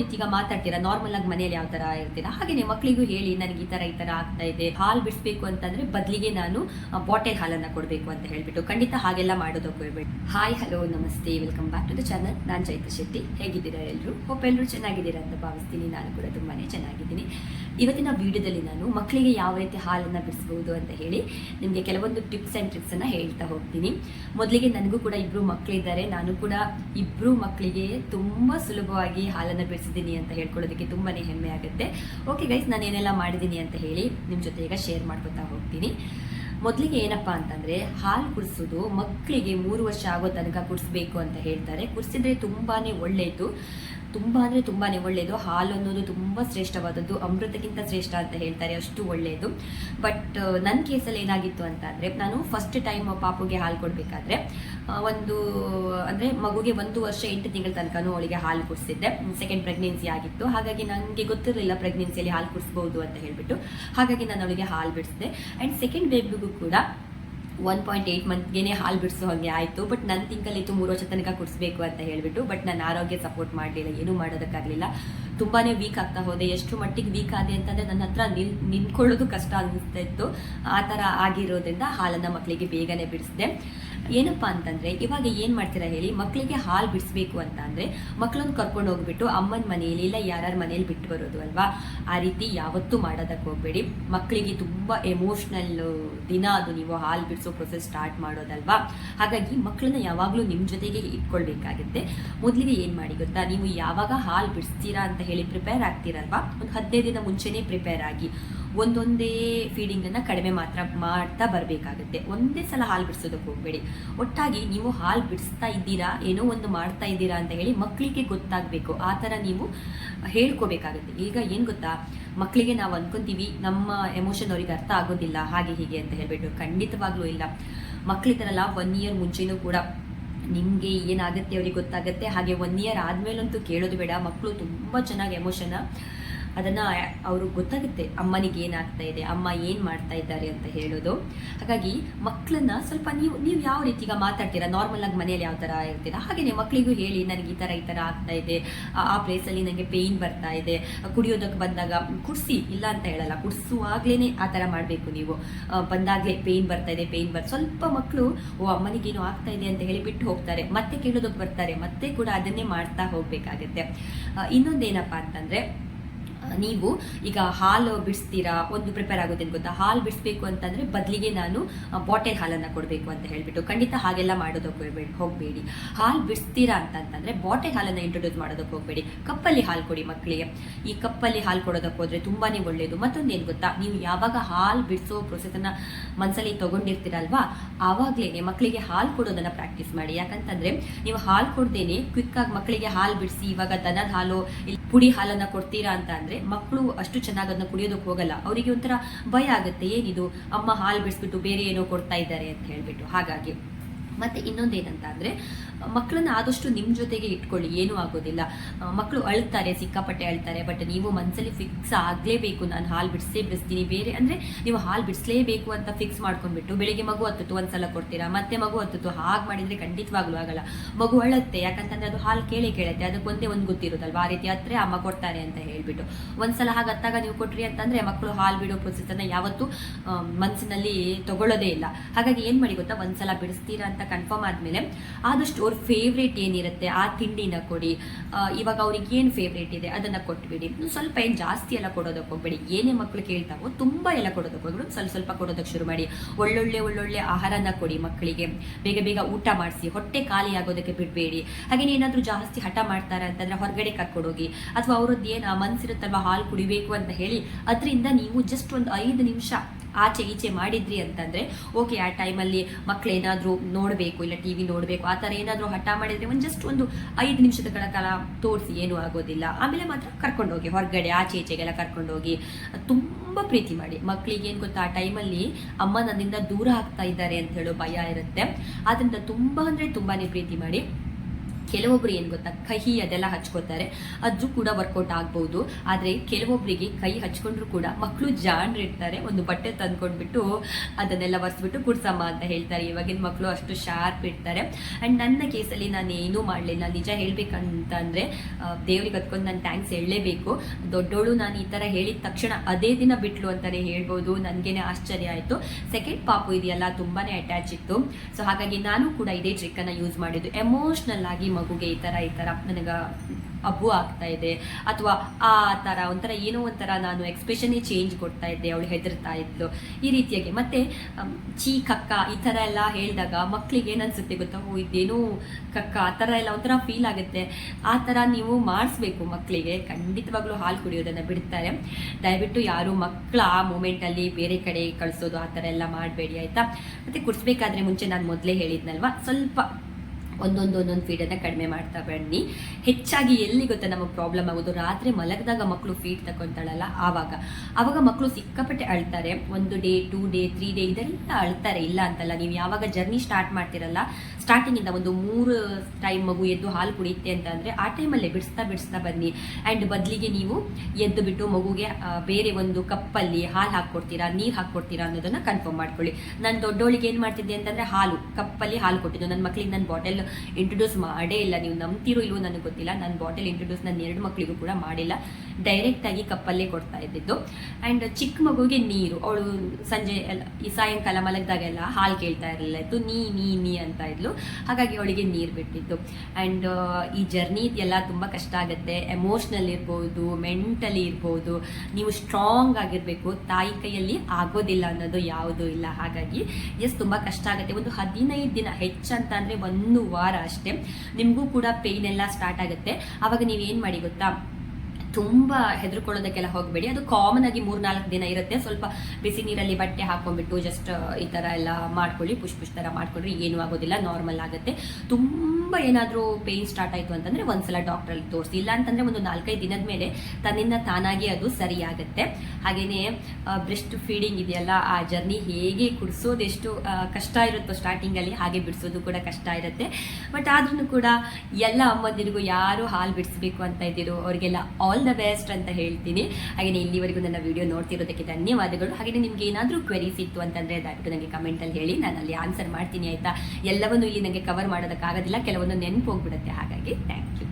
ರೀತಿ ಈಗ ಮಾತಾಡ್ತೀರಾ? ನಾರ್ಮಲ್ ಆಗಿ ಮನೆಯಲ್ಲಿ ಯಾವ ತರ ಇರ್ತೀರಾ? ಹಾಗೇನೆ ಮಕ್ಕಳಿಗೂ ಹೇಳಿ, ನನಗೆ ಈ ತರ ಈ ತರ ಆಗ್ತಾ ಇದೆ. ಹಾಲು ಬಿಡಿಸ್ಬೇಕು ಅಂತಂದ್ರೆ ಬದಲಿಗೆ ನಾನು ಬಾಟೆಲ್ ಹಾಲನ್ನ ಕೊಡಬೇಕು ಅಂತ ಹೇಳ್ಬಿಟ್ಟು ಖಂಡಿತ ಹಾಗೆಲ್ಲ ಮಾಡೋದಕ್ಕೆ ಹೋಗ್ಬೇಡಿ. ಹಾಯ್ ಹಲೋ ನಮಸ್ತೆ. Welcome back to the channel ನಾನು ಚೈತ್ರ ಶೆಟ್ಟಿ. ಹೇಗಿದ್ದೀರಾ ಎಲ್ಲರೂ ಹೋಪ್ ಎಲ್ಲರೂ ಚೆನ್ನಾಗಿದ್ದೀರಾ ಅಂತ ಭಾವಿಸ್ತೀನಿ. ನಾನು ಕೂಡ ತುಂಬಾನೇ ಚೆನ್ನಾಗಿದ್ದೀನಿ. ಇವತ್ತಿನ ವಿಡಿಯೋದಲ್ಲಿ ನಾನು ಮಕ್ಕಳಿಗೆ ಯಾವ ರೀತಿ ಹಾಲನ್ನು ಬಿಡಿಸ್ಬೋದು ಅಂತ ಹೇಳಿ ನಿಮಗೆ ಕೆಲವೊಂದು ಟಿಪ್ಸ್ ಆ್ಯಂಡ್ ಟ್ರಿಕ್ಸನ್ನು ಹೇಳ್ತಾ ಹೋಗ್ತೀನಿ. ಮೊದಲಿಗೆ ನನಗೂ ಕೂಡ ಇಬ್ಬರು ಮಕ್ಕಳಿದ್ದಾರೆ ನಾನು ಕೂಡ ಇಬ್ಬರು ಮಕ್ಕಳಿಗೆ ತುಂಬ ಸುಲಭವಾಗಿ ಹಾಲನ್ನು ಬಿಡಿಸಿದ್ದೀನಿ ಅಂತ ಹೇಳ್ಕೊಳ್ಳೋದಕ್ಕೆ ತುಂಬಾ ಹೆಮ್ಮೆ ಆಗುತ್ತೆ. ಓಕೆ ಗೈಸ್ ನಾನು ಏನೆಲ್ಲ ಮಾಡಿದ್ದೀನಿ ಅಂತ ಹೇಳಿ ನಿಮ್ಮ ಜೊತೆ ಈಗ ಶೇರ್ ಮಾಡ್ಕೊತಾ ಹೋಗ್ತೀನಿ. ಮೊದಲಿಗೆ ಏನಪ್ಪಾ ಅಂತಂದ್ರೆ, ಹಾಲು ಕುಡಿಸೋದು ಮಕ್ಕಳಿಗೆ ಮೂರು ವರ್ಷ ಆಗೋ ತನಕ ಕುಡಿಸ್ಬೇಕು ಅಂತ ಹೇಳ್ತಾರೆ. ಕುಡಿಸಿದ್ರೆ ತುಂಬಾನೇ ಒಳ್ಳೆಯದು ತುಂಬಾ ಅಂದರೆ ತುಂಬಾ ಒಳ್ಳೆಯದು ಹಾಲು ಅನ್ನೋದು ತುಂಬ ಶ್ರೇಷ್ಠವಾದದ್ದು. ಅಮೃತಕ್ಕಿಂತ ಶ್ರೇಷ್ಠ ಅಂತ ಹೇಳ್ತಾರೆ. ಅಷ್ಟು ಒಳ್ಳೆಯದು ಬಟ್ ನನ್ನ ಕೇಸಲ್ಲಿ ಏನಾಗಿತ್ತು ಅಂತ ಅಂದರೆ, ನಾನು ಫಸ್ಟ್ ಟೈಮ್ ಪಾಪುಗೆ ಹಾಲು ಕೊಡಬೇಕಾದ್ರೆ ಒಂದು, ಅಂದರೆ ಮಗುಗೆ ಒಂದು ವರ್ಷ ಎಂಟು ತಿಂಗಳ ತನಕನೂ ಅವಳಿಗೆ ಹಾಲು ಕುಡಿಸಿದ್ದೆ. ಸೆಕೆಂಡ್ ಪ್ರೆಗ್ನೆನ್ಸಿ ಆಗಿತ್ತು. ಹಾಗಾಗಿ ನನಗೆ ಗೊತ್ತಿರಲಿಲ್ಲ ಪ್ರೆಗ್ನೆನ್ಸಿಯಲ್ಲಿ ಹಾಲು ಕುಡಿಸ್ಬೋದು ಅಂತ ಹೇಳ್ಬಿಟ್ಟು. ಹಾಗಾಗಿ ನಾನು ಅವಳಿಗೆ ಹಾಲು ಬಿಡಿಸಿದೆ. ಆ್ಯಂಡ್ ಸೆಕೆಂಡ್ ಬೇಬಿಗೂ ಕೂಡ ಒನ್ ಪಾಯಿಂಟ್ ಏಯ್ಟ್ ಮಂತ್ಗೆ ಹಾಲು ಬಿಡಿಸೋ ಹಾಗೆ ಆಯಿತು. ಬಟ್ ನನ್ನ ತಿಂಕಲ್ಲಿತ್ತು ಮೂರು ವರ್ಷ ತನಕ ಕುಡಿಸ್ಬೇಕು ಅಂತ ಹೇಳಿಬಿಟ್ಟು ಬಟ್ ನಾನು ಆರೋಗ್ಯ ಸಪೋರ್ಟ್ ಮಾಡಲಿಲ್ಲ, ಏನೂ ಮಾಡೋದಕ್ಕಾಗಲಿಲ್ಲ. ತುಂಬಾ ವೀಕ್ ಆಗ್ತಾ ಹೋದೆ. ಎಷ್ಟು ಮಟ್ಟಿಗೆ ವೀಕ್ ಆದೆ ಅಂತಂದರೆ ನನ್ನ ಹತ್ರ ನಿಲ್, ನಿಂತ್ಕೊಳ್ಳೋದು ಕಷ್ಟ ಅನ್ನಿಸ್ತಾ ಇತ್ತು. ಆ ಥರ ಆಗಿರೋದ್ರಿಂದ ಹಾಲನ್ನು ಮಕ್ಕಳಿಗೆ ಬೇಗನೆ ಬಿಡಿಸಿದೆ. ಏನಪ್ಪ ಅಂತಂದರೆ, ಇವಾಗ ಏನು ಮಾಡ್ತೀರಾ ಹೇಳಿ ಮಕ್ಕಳಿಗೆ ಹಾಲು ಬಿಡಿಸ್ಬೇಕು ಅಂತ ಅಂದರೆ ಮಕ್ಕಳನ್ನು ಕರ್ಕೊಂಡು ಹೋಗ್ಬಿಟ್ಟು ಅಮ್ಮನ ಮನೆಯಲ್ಲಿ ಇಲ್ಲ ಯಾರ್ಯಾರ ಮನೇಲಿ ಬಿಟ್ಟು ಬರೋದು ಅಲ್ವಾ, ಆ ರೀತಿ ಯಾವತ್ತೂ ಮಾಡೋದಕ್ಕೆ ಹೋಗಬೇಡಿ. ಮಕ್ಕಳಿಗೆ ತುಂಬ ಎಮೋಷ್ನಲ್ ದಿನ ಅದು ನೀವು ಹಾಲು ಬಿಡಿಸೋ ಪ್ರೊಸೆಸ್ ಸ್ಟಾರ್ಟ್ ಮಾಡೋದಲ್ವಾ? ಹಾಗಾಗಿ ಮಕ್ಕಳನ್ನ ಯಾವಾಗಲೂ ನಿಮ್ಮ ಜೊತೆಗೆ ಇಟ್ಕೊಳ್ಬೇಕಾಗುತ್ತೆ. ಮೊದಲಿಗೆ ಏನು ಮಾಡಿ ಗೊತ್ತಾ? ನೀವು ಯಾವಾಗ ಹಾಲು ಬಿಡಿಸ್ತೀರಾ ಅಂತ ಹೇಳಿ ಪ್ರಿಪೇರ್ ಆಗ್ತೀರಲ್ವಾ? ಒಂದು ಹದಿನೈದು ದಿನ ಮುಂಚೆನೇ ಪ್ರಿಪೇರ್ ಆಗಿ. ಒಂದೊಂದೇ ಫೀಡಿಂಗನ್ನು ಕಡಿಮೆ ಮಾತ್ರ ಮಾಡ್ತಾ ಬರಬೇಕಾಗುತ್ತೆ. ಒಂದೇ ಸಲ ಹಾಲು ಬಿಡಿಸೋದಕ್ಕೆ ಹೋಗಬೇಡಿ. ಒಟ್ಟಾಗಿ ನೀವು ಹಾಲು ಬಿಡಿಸ್ತಾ ಇದ್ದೀರಾ, ಏನೋ ಒಂದು ಮಾಡ್ತಾ ಇದ್ದೀರಾ ಅಂತ ಹೇಳಿ ಮಕ್ಕಳಿಗೆ ಗೊತ್ತಾಗಬೇಕು. ಆ ಥರ ನೀವು ಹೇಳ್ಕೋಬೇಕಾಗುತ್ತೆ. ಈಗ ಏನು ಗೊತ್ತಾ? ಮಕ್ಕಳಿಗೆ ನಾವು ಅನ್ಕೊಂತೀವಿ, ನಮ್ಮ ಎಮೋಷನ್ ಅವ್ರಿಗೆ ಅರ್ಥ ಆಗೋದಿಲ್ಲ, ಹಾಗೆ ಹೀಗೆ ಅಂತ ಹೇಳ್ಬಿಟ್ಟು. ಖಂಡಿತವಾಗ್ಲೂ ಇಲ್ಲ. ಮಕ್ಕಳಿದ್ದಾರಲ್ಲ ಒನ್ ಇಯರ್ ಮುಂಚೆನೂ ಕೂಡ ನಿಮಗೆ ಏನಾಗುತ್ತೆ ಅವ್ರಿಗೆ ಗೊತ್ತಾಗುತ್ತೆ. ಹಾಗೆ ಒನ್ ಇಯರ್ ಆದಮೇಲಂತೂ ಕೇಳೋದು ಬೇಡ. ಮಕ್ಕಳು ತುಂಬ ಚೆನ್ನಾಗಿ ಎಮೋಷನ ಅದನ್ನು ಅವರು ಗೊತ್ತಾಗುತ್ತೆ, ಅಮ್ಮನಿಗೆ ಏನಾಗ್ತಾ ಇದೆ, ಅಮ್ಮ ಏನು ಮಾಡ್ತಾ ಇದ್ದಾರೆ ಅಂತ ಹೇಳೋದು. ಹಾಗಾಗಿ ಮಕ್ಕಳನ್ನ ಸ್ವಲ್ಪ ನೀವು ನೀವು ಯಾವ ರೀತಿ ಈಗ ಮಾತಾಡ್ತೀರಾ? ನಾರ್ಮಲ್ ಆಗಿ ಮನೆಯಲ್ಲಿ ಯಾವ ಥರ ಇರ್ತೀರಾ? ಹಾಗೆಯೇ ಮಕ್ಕಳಿಗೂ ಹೇಳಿ, ನನಗೆ ಈ ಥರ ಈ ಥರ ಆಗ್ತಾ ಇದೆ. ಆ- ಪ್ಲೇಸಲ್ಲಿ ನನಗೆ ಪೇಯ್ನ್ ಬರ್ತಾ ಇದೆ. ಕುಡಿಯೋದಕ್ಕೆ ಬಂದಾಗ ಕುಡಿಸಿ, ಇಲ್ಲ ಅಂತ ಹೇಳಲ್ಲ. ಕುಡಿಸುವಾಗ್ಲೇ ಆ ಥರ ಮಾಡಬೇಕು ನೀವು. ಬಂದಾಗಲೇ ಪೇಯ್ನ್ ಬರ್ತಾ ಇದೆ ಪೇಯ್ನ್ ಬರ್ ಸ್ವಲ್ಪ ಮಕ್ಕಳು ಓ, ಅಮ್ಮನಿಗೇನು ಆಗ್ತಾ ಇದೆ ಅಂತ ಹೇಳಿ ಬಿಟ್ಟು ಹೋಗ್ತಾರೆ. ಮತ್ತೆ ಕೇಳೋದಕ್ಕೆ ಬರ್ತಾರೆ. ಮತ್ತೆ ಕೂಡ ಅದನ್ನೇ ಮಾಡ್ತಾ ಹೋಗಬೇಕಾಗತ್ತೆ. ಇನ್ನೊಂದೇನಪ್ಪ ಅಂತಂದರೆ ನೀವು ಈಗ ಹಾಲು ಬಿಡಿಸ್ತೀರಾ? ಒಂದು ಪ್ರಿಪೇರ್ ಆಗುತ್ತೆ ಅಂತ ಗೊತ್ತಾ? ಹಾಲು ಬಿಡಿಸ್ಬೇಕು ಅಂತಂದ್ರೆ ಬದಲಿಗೆ ನಾನು ಬಾಟಲ್ ಹಾಲನ್ನು ಕೊಡಬೇಕು ಅಂತ ಹೇಳ್ಬಿಟ್ಟು, ಖಂಡಿತ ಹಾಗೆಲ್ಲ ಮಾಡೋದಕ್ಕೆ ಹೋಗ್ಬೇಡಿ ಹೋಗಬೇಡಿ. ಹಾಲು ಬಿಡಿಸ್ತೀರಾ ಅಂತಂತಂದರೆ ಬಾಟೆಲ್ ಹಾಲನ್ನು ಇಂಟ್ರೊಡ್ಯೂಸ್ ಮಾಡೋದಕ್ಕೆ ಹೋಗಬೇಡಿ. ಕಪ್ಪಲ್ಲಿ ಹಾಲು ಕೊಡಿ ಮಕ್ಕಳಿಗೆ ಈ ಕಪ್ಪಲ್ಲಿ ಹಾಲು ಕೊಡೋದಕ್ಕೆ ಹೋದರೆ ತುಂಬಾನೇ ಒಳ್ಳೆಯದು ಮತ್ತೊಂದು ಏನು ಗೊತ್ತಾ? ನೀವು ಯಾವಾಗ ಹಾಲು ಬಿಡಿಸೋ ಪ್ರೊಸೆಸನ್ನು ಮನಸ್ಸಲ್ಲಿ ತಗೊಂಡಿರ್ತೀರಲ್ವಾ ಆವಾಗಲೇ ಮಕ್ಕಳಿಗೆ ಹಾಲು ಕೊಡೋದನ್ನು ಪ್ರಾಕ್ಟೀಸ್ ಮಾಡಿ. ಯಾಕಂತಂದ್ರೆ, ನೀವು ಹಾಲು ಕೊಡ್ದೇನೆ ಕ್ವಿಕ್ಕಾಗಿ ಮಕ್ಕಳಿಗೆ ಹಾಲು ಬಿಡಿಸಿ, ಇವಾಗ ದನದ ಹಾಲು ಪುಡಿ ಹಾಲನ್ನ ಕೊಡ್ತೀರಾ ಅಂತ ಅಂದ್ರೆ ಮಕ್ಕಳು ಅಷ್ಟು ಚೆನ್ನಾಗಿ ಅದನ್ನ ಕುಡಿಯೋದಕ್ಕೆ ಹೋಗಲ್ಲ. ಅವರಿಗೆ ಒಂಥರ ಭಯ ಆಗುತ್ತೆ, ಏನಿದು? ಅಮ್ಮ ಹಾಲು ಬಿಡಿಸ್ಬಿಟ್ಟು ಬೇರೆ ಏನೋ ಕೊಡ್ತಾ ಇದ್ದಾರೆ ಅಂತ ಹೇಳ್ಬಿಟ್ಟು. ಹಾಗಾಗಿ, ಮತ್ತೆ ಇನ್ನೊಂದೇನಂತ ಅಂದ್ರೆ ಮಕ್ಕಳನ್ನ ಆದಷ್ಟು ನಿಮ್ಮ ಜೊತೆಗೆ ಇಟ್ಕೊಳ್ಳಿ, ಏನೂ ಆಗೋದಿಲ್ಲ. ಮಕ್ಕಳು ಅಳ್ತಾರೆ, ಸಿಕ್ಕಾಪಟ್ಟೆ ಅಳ್ತಾರೆ ಬಟ್ ನೀವು ಮನಸ್ಸಲ್ಲಿ ಫಿಕ್ಸ್ ಆಗಲೇಬೇಕು. ನಾನು ಹಾಲು ಬಿಡಿಸೇ ಬಿಡಿಸ್ತೀನಿ. ಬೇರೆ ಅಂದರೆ ನೀವು ಹಾಲು ಬಿಡಿಸಲೇಬೇಕು ಅಂತ ಫಿಕ್ಸ್ ಮಾಡ್ಕೊಂಡ್ಬಿಟ್ಟು ಬೆಳಿಗ್ಗೆ ಮಗು ಹತ್ತಿತ್ತು, ಒಂದ್ಸಲ ಕೊಡ್ತೀರಾ? ಮತ್ತೆ ಮಗು ಹತ್ತುತ್ತು, ಹಾಗೆ ಮಾಡಿದರೆ ಖಂಡಿತವಾಗ್ಲೂ ಆಗಲ್ಲ. ಮಗು ಅಳುತ್ತೆ, ಯಾಕಂತಂದ್ರೆ ಅದು ಹಾಲು ಕೇಳಿ ಕೇಳತ್ತೆ. ಅದಕ್ಕೊಂದೇ ಒಂದು ಗೊತ್ತಿರೋದಲ್ವಾ? ಆ ರೀತಿ ಹತ್ರ ಅಮ್ಮ ಕೊಡ್ತಾರೆ ಅಂತ ಹೇಳ್ಬಿಟ್ಟು. ಒಂದ್ಸಲ ಹಾಗೆ ಹತ್ತಾಗ ನೀವು ಕೊಟ್ರಿ ಅಂತಂದ್ರೆ ಮಕ್ಕಳು ಹಾಲು ಬಿಡೋ ಪ್ರೊಸೆಸನ್ನು ಯಾವತ್ತೂ ಮನಸ್ಸಿನಲ್ಲಿ ತಗೊಳ್ಳೋದೇ ಇಲ್ಲ. ಹಾಗಾಗಿ ಏನು ಮಾಡಿ ಗೊತ್ತಾ? ಒಂದ್ಸಲ ಬಿಡಿಸ್ತೀರಾ ಅಂತ ಕನ್ಫರ್ಮ್ ಆದಮೇಲೆ ಆದಷ್ಟು ಅವ್ರ ಫೇವ್ರೇಟ್ ಏನಿರುತ್ತೆ ಆ ತಿಂಡಿನ ಕೊಡಿ. ಇವಾಗ ಅವ್ರಿಗೆ ಏನು ಫೇವ್ರೇಟ್ ಇದೆ ಅದನ್ನು ಕೊಟ್ಬಿಡಿ. ಸ್ವಲ್ಪ ಏನು ಜಾಸ್ತಿ ಎಲ್ಲ ಕೊಡೋದಕ್ಕೆ ಹೋಗ್ಬೇಡಿ. ಏನೇ ಮಕ್ಕಳು ಕೇಳ್ತಾವೋ ತುಂಬ ಎಲ್ಲ ಕೊಡೋದಕ್ಕೆ ಹೋಗ್ಬಿಡು. ಸ್ವಲ್ಪ ಸ್ವಲ್ಪ ಕೊಡೋದಕ್ಕೆ ಶುರು ಮಾಡಿ. ಒಳ್ಳೊಳ್ಳೆ ಒಳ್ಳೊಳ್ಳೆ ಆಹಾರನ ಕೊಡಿ ಮಕ್ಕಳಿಗೆ. ಬೇಗ ಬೇಗ ಊಟ ಮಾಡಿಸಿ. ಹೊಟ್ಟೆ ಖಾಲಿ ಆಗೋದಕ್ಕೆ ಬಿಡಬೇಡಿ. ಹಾಗೇನೇ ಏನಾದರೂ ಜಾಸ್ತಿ ಹಠ ಮಾಡ್ತಾರೆ ಅಂತಂದ್ರೆ ಹೊರಗಡೆ ಕರ್ಕೊಂಡೋಗಿ ಅಥವಾ ಅವ್ರದ್ದು ಏನು ಮನಸ್ಸಿರುತ್ತಲ್ವ ಹಾಲು ಕುಡಿಬೇಕು ಅಂತ ಹೇಳಿ, ಅದರಿಂದ ನೀವು ಜಸ್ಟ್ ಒಂದು ಐದು ನಿಮಿಷ ಆಚೆ ಈಚೆ ಮಾಡಿದ್ರಿ ಅಂತಂದ್ರೆ ಓಕೆ ಆ ಟೈಮಲ್ಲಿ ಮಕ್ಳು ಏನಾದರೂ ನೋಡಬೇಕು, ಇಲ್ಲ ಟಿವಿ ನೋಡಬೇಕು, ಆ ಥರ ಏನಾದರೂ ಹಠ ಮಾಡಿದ್ರೆ ಒಂದು ಜಸ್ಟ್ ಒಂದು ಐದು ನಿಮಿಷಗಳ ಕಾಲ ತೋರಿಸಿ ಏನೂ ಆಗೋದಿಲ್ಲ. ಆಮೇಲೆ ಮಾತ್ರ ಕರ್ಕೊಂಡೋಗಿ, ಹೊರಗಡೆ, ಆಚೆ ಈಚೆಗೆಲ್ಲ ಕರ್ಕೊಂಡೋಗಿ, ತುಂಬ ಪ್ರೀತಿ ಮಾಡಿ. ಮಕ್ಕಳಿಗೆ ಏನು ಗೊತ್ತಾ, ಆ ಟೈಮಲ್ಲಿ ಅಮ್ಮ ನನ್ನಿಂದ ದೂರ ಆಗ್ತಾ ಇದ್ದಾರೆ ಅಂತ ಹೇಳೋ ಭಯ ಇರುತ್ತೆ. ಆದ್ದರಿಂದ ತುಂಬ ಅಂದರೆ ತುಂಬಾನೇ ಪ್ರೀತಿ ಮಾಡಿ ಕೆಲವೊಬ್ರು ಏನು ಗೊತ್ತಾ, ಕಹಿ ಅದೆಲ್ಲ ಹಚ್ಕೋತಾರೆ. ಅದು ಕೂಡ ವರ್ಕೌಟ್ ಆಗ್ಬೋದು. ಆದರೆ ಕೆಲವೊಬ್ಬರಿಗೆ ಕೈ ಹಚ್ಕೊಂಡ್ರು ಕೂಡ ಮಕ್ಕಳು ಜಾಣ್ರಿಡ್ತಾರೆ ಒಂದು ಬಟ್ಟೆ ತಂದ್ಕೊಂಡ್ಬಿಟ್ಟು ಅದನ್ನೆಲ್ಲ ಒರೆಸ್ಬಿಟ್ಟು ಕುಡ್ಸಮ್ಮ ಅಂತ ಹೇಳ್ತಾರೆ. ಇವಾಗಿನ ಮಕ್ಕಳು ಅಷ್ಟು ಶಾರ್ಪ್ ಇರ್ತಾರೆ. ಆ್ಯಂಡ್ ನನ್ನ ಕೇಸಲ್ಲಿ ನಾನು ಏನೂ ಮಾಡಲಿಲ್ಲ. ನಿಜ ಹೇಳ್ಬೇಕಂತ ಅಂದರೆ ದೇವ್ರಿಗೆ ಹತ್ಕೊಂಡು ನಾನು ಥ್ಯಾಂಕ್ಸ್ ಹೇಳಲೇಬೇಕು. ದೊಡ್ಡೋಳು ನಾನು ಈ ಥರ ಹೇಳಿದ ತಕ್ಷಣ ಅದೇ ದಿನ ಬಿಟ್ಲು ಅಂತಲೇ ಹೇಳ್ಬೋದು. ನನಗೇನೆ ಆಶ್ಚರ್ಯ ಆಯಿತು. ಸೆಕೆಂಡ್ ಪಾಪು ಇದೆಯಲ್ಲ ತುಂಬಾ ಅಟ್ಯಾಚ್ ಇತ್ತು. ಸೊ ಹಾಗಾಗಿ ನಾನು ಕೂಡ ಇದೇ ಟ್ರಿಕ್ಕನ್ನು ಯೂಸ್ ಮಾಡಿದ್ದು. ಎಮೋಷ್ನಲ್ ಆಗಿ ಮಗುಗೆ ಈ ಥರ ಈ ಥರ ನನಗೆ ಅಬ್ಬು ಆಗ್ತಾ ಇದೆ. ಅಥವಾ ಆ ಥರ ಒಂಥರ ಏನೋ ಒಂಥರ ನಾನು ಎಕ್ಸ್ಪ್ರೆಷನ್ನೇ ಚೇಂಜ್ ಕೊಡ್ತಾ ಇದ್ದೆ, ಅವಳು ಹೆದರ್ತಾ ಇದ್ಲು. ಈ ರೀತಿಯಾಗಿ. ಮತ್ತೆ ಚೀ, ಕಕ್ಕ ಈ ಥರ ಎಲ್ಲ ಹೇಳಿದಾಗ ಮಕ್ಕಳಿಗೆ ಏನನ್ಸುತ್ತೆ ಗೊತ್ತಾ? ಓ, ಇದೇನೋ ಕಕ್ಕ, ಆ ಥರ ಎಲ್ಲ ಒಂಥರ ಫೀಲ್ ಆಗುತ್ತೆ. ಆ ಥರ ನೀವು ಮಾಡಿಸ್ಬೇಕು ಮಕ್ಕಳಿಗೆ ಖಂಡಿತವಾಗ್ಲೂ ಹಾಲು ಕುಡಿಯೋದನ್ನು ಬಿಡ್ತಾರೆ. ದಯವಿಟ್ಟು ಯಾರು ಮಕ್ಕಳ ಆ ಮೂಮೆಂಟಲ್ಲಿ ಬೇರೆ ಕಡೆ ಕಳಿಸೋದು ಆ ಥರ ಎಲ್ಲ ಮಾಡಬೇಡಿ, ಆಯಿತಾ? ಮತ್ತು ಕುಡಿಸ್ಬೇಕಾದ್ರೆ ಮುಂಚೆ ನಾನು ಮೊದಲೇ ಹೇಳಿದ್ನಲ್ವಾ? ಸ್ವಲ್ಪ ಒಂದೊಂದು ಒಂದೊಂದು ಫೀಡನ್ನು ಕಡಿಮೆ ಮಾಡ್ತಾ ಬನ್ನಿ. ಹೆಚ್ಚಾಗಿ ಎಲ್ಲಿ ಗೊತ್ತಾ ನಮಗೆ ಪ್ರಾಬ್ಲಮ್ ಆಗೋದು? ರಾತ್ರಿ ಮಲಗಿದಾಗ ಮಕ್ಕಳು ಫೀಡ್ ತಗೊತಾಳಲ್ಲ ಆವಾಗ. ಆವಾಗ ಮಕ್ಕಳು ಸಿಕ್ಕಾಪಟ್ಟೆ ಅಳ್ತಾರೆ. ಒಂದು day two day three day ಇದೆಲ್ಲ ಅಳ್ತಾರೆ. ಇಲ್ಲ ಅಂತಲ್ಲ, ನೀವು ಯಾವಾಗ ಜರ್ನಿ ಸ್ಟಾರ್ಟ್ ಮಾಡ್ತಿರಲ್ಲ ಸ್ಟಾರ್ಟಿಂಗಿಂದ ಒಂದು ಮೂರು ಟೈಮ್ ಮಗು ಎದ್ದು ಹಾಲು ಕುಡಿಯುತ್ತೆ ಅಂತ ಅಂದರೆ ಆ ಟೈಮಲ್ಲೇ ಬಿಡಿಸ್ತಾ ಬಿಡಿಸ್ತಾ ಬನ್ನಿ. ಆ್ಯಂಡ್ ಬದಲಿಗೆ ನೀವು ಎದ್ದು ಬಿಟ್ಟು ಮಗುಗೆ ಬೇರೆ ಒಂದು ಕಪ್ಪಲ್ಲಿ ಹಾಲು ಹಾಕ್ಕೊಡ್ತೀರಾ, ನೀರು ಹಾಕ್ಕೊಡ್ತೀರಾ ಅನ್ನೋದನ್ನ ಕನ್ಫರ್ಮ್ ಮಾಡ್ಕೊಳ್ಳಿ. ನಾನು ದೊಡ್ಡೋಳಿಗೆ ಏನು ಮಾಡ್ತಿದ್ದೆ ಅಂತಂದರೆ ಹಾಲು, ಕಪ್ಪಲ್ಲಿ ಹಾಲು ಕೊಟ್ಟಿದ್ದು. ನನ್ನ ಮಕ್ಕಳಿಗೆ ನಾನು ಬಾಟಲ್ ಇಂಟ್ರೊಡ್ಯೂಸ್ ಮಾಡೇ ಇಲ್ಲ. ನೀವು ನಂಬ್ತಿರೋ ಇಲ್ವೋ ನನಗೆ ಗೊತ್ತಿಲ್ಲ. ನಾನು ಬಾಟಲ್ ಇಂಟ್ರೊಡ್ಯೂಸ್ ನನ್ನ ಎರಡು ಮಕ್ಕಳಿಗೂ ಕೂಡ ಮಾಡಿಲ್ಲ. ಡೈರೆಕ್ಟಾಗಿ ಕಪ್ಪಲ್ಲೇ ಕೊಡ್ತಾ ಇದ್ದಿದ್ದು. ಆ್ಯಂಡ್ ಚಿಕ್ಕ ಮಗುಗೆ ನೀರು, ಅವಳು ಸಂಜೆ ಎಲ್ಲ, ಈ ಸಾಯಂಕಾಲ ಮಲಗಿದಾಗೆಲ್ಲ ಹಾಲು ಕೇಳ್ತಾ ಇರಲಿಲ್ಲ. ಇತ್ತು ನೀ ನೀ ನೀ ಅಂತ ಇದ್ಲು. ಹಾಗಾಗಿ ಅವಳಿಗೆ ನೀರು ಬಿಟ್ಟಿತ್ತು ಆ್ಯಂಡ್ ಈ ಜರ್ನಿ ಇದೆಲ್ಲ ತುಂಬ ಕಷ್ಟ ಆಗುತ್ತೆ. ಎಮೋಷ್ನಲ್ ಇರ್ಬೋದು ಮೆಂಟಲಿ ಇರ್ಬೋದು. ನೀವು ಸ್ಟ್ರಾಂಗ್ ಆಗಿರಬೇಕು. ತಾಯಿ ಕೈಯಲ್ಲಿ ಆಗೋದಿಲ್ಲ ಅನ್ನೋದು ಯಾವುದೂ ಇಲ್ಲ. ಹಾಗಾಗಿ ಎಸ್ ತುಂಬ ಕಷ್ಟ ಆಗುತ್ತೆ. ಒಂದು ಹದಿನೈದು ದಿನ, ಹೆಚ್ಚಂತ ಅಂದರೆ ಒಂದು ವಾರ ಅಷ್ಟೇ. ನಿಮಗೂ ಕೂಡ ಪೇಯ್ನ್ ಎಲ್ಲ ಸ್ಟಾರ್ಟ್ ಆಗುತ್ತೆ. ಆವಾಗ ನೀವೇನು ಮಾಡಿ ಗೊತ್ತಾ? ತುಂಬ ಹೆದರ್ಕೊಳ್ಳೋದಕ್ಕೆಲ್ಲ ಹೋಗಬೇಡಿ. ಅದು ಕಾಮನ್ ಆಗಿ ಮೂರ್ನಾಲ್ಕು ದಿನ ಇರುತ್ತೆ. ಸ್ವಲ್ಪ ಬಿಸಿ ನೀರಲ್ಲಿ ಬಟ್ಟೆ ಹಾಕೊಂಡ್ಬಿಟ್ಟು ಜಸ್ಟ್ ಈ ಥರ ಎಲ್ಲ ಮಾಡ್ಕೊಳ್ಳಿ. ಪುಷ್ ಪುಷ್ ಥರ ಮಾಡ್ಕೊಂಡ್ರೆ ಏನೂ ಆಗೋದಿಲ್ಲ. ನಾರ್ಮಲ್ ಆಗುತ್ತೆ. ತುಂಬ ಏನಾದರೂ ಪೇಯ್ನ್ ಸ್ಟಾರ್ಟ್ ಆಯ್ತು ಅಂತಂದ್ರೆ ಒಂದ್ಸಲ ಡಾಕ್ಟ್ರಲ್ಲಿ ತೋರಿಸಿ. ಇಲ್ಲ ಅಂತಂದ್ರೆ ಒಂದು ನಾಲ್ಕೈದು ದಿನದ ಮೇಲೆ ತನ್ನಿಂದ ತಾನಾಗಿ ಅದು ಸರಿಯಾಗುತ್ತೆ. ಹಾಗೆಯೇ ಬ್ರೆಸ್ಟ್ ಫೀಡಿಂಗ್ ಇದೆಯಲ್ಲ, ಆ ಜರ್ನಿ ಹೇಗೆ ಕುಡಿಸೋದು ಎಷ್ಟು ಕಷ್ಟ ಇರುತ್ತೋ ಸ್ಟಾರ್ಟಿಂಗಲ್ಲಿ ಹಾಗೆ ಬಿಡಿಸೋದು ಕೂಡ ಕಷ್ಟ ಇರುತ್ತೆ. ಬಟ್ ಆದ್ರೂ ಕೂಡ ಎಲ್ಲ ಅಮ್ಮಂದಿರಿಗೂ ಯಾರು ಹಾಲು ಬಿಡಿಸ್ಬೇಕು ಅಂತ ಇದ್ದೀರೋ ಅವರಿಗೆಲ್ಲ ಆಲ್ ದ ಬೆಸ್ಟ್ ಅಂತ ಹೇಳ್ತೀನಿ. ಹಾಗೆ ಇಲ್ಲಿವರೆಗೂ ನನ್ನ ವಿಡಿಯೋ ನೋಡ್ತಿರೋದಕ್ಕೆ ಧನ್ಯವಾದಗಳು. ಹಾಗೆ ನಿಮ್ಗೆ ಏನಾದರೂ ಕ್ವೆರೀಸ್ ಇತ್ತು ಅಂತಂದ್ರೆ ದಯವಿಟ್ಟು ನನಗೆ ಕಮೆಂಟಲ್ಲಿ ಹೇಳಿ. ನಾನು ಅಲ್ಲಿ ಆನ್ಸರ್ ಮಾಡ್ತೀನಿ, ಆಯ್ತಾ? ಎಲ್ಲವನ್ನೂ ಇಲ್ಲಿ ನನಗೆ ಕವರ್ ಮಾಡೋದಕ್ಕಾಗೋದಿಲ್ಲ. ಕೆಲವೊಂದು ನೆನಪು ಹೋಗ್ಬಿಡುತ್ತೆ. ಹಾಗಾಗಿ ಥ್ಯಾಂಕ್ ಯು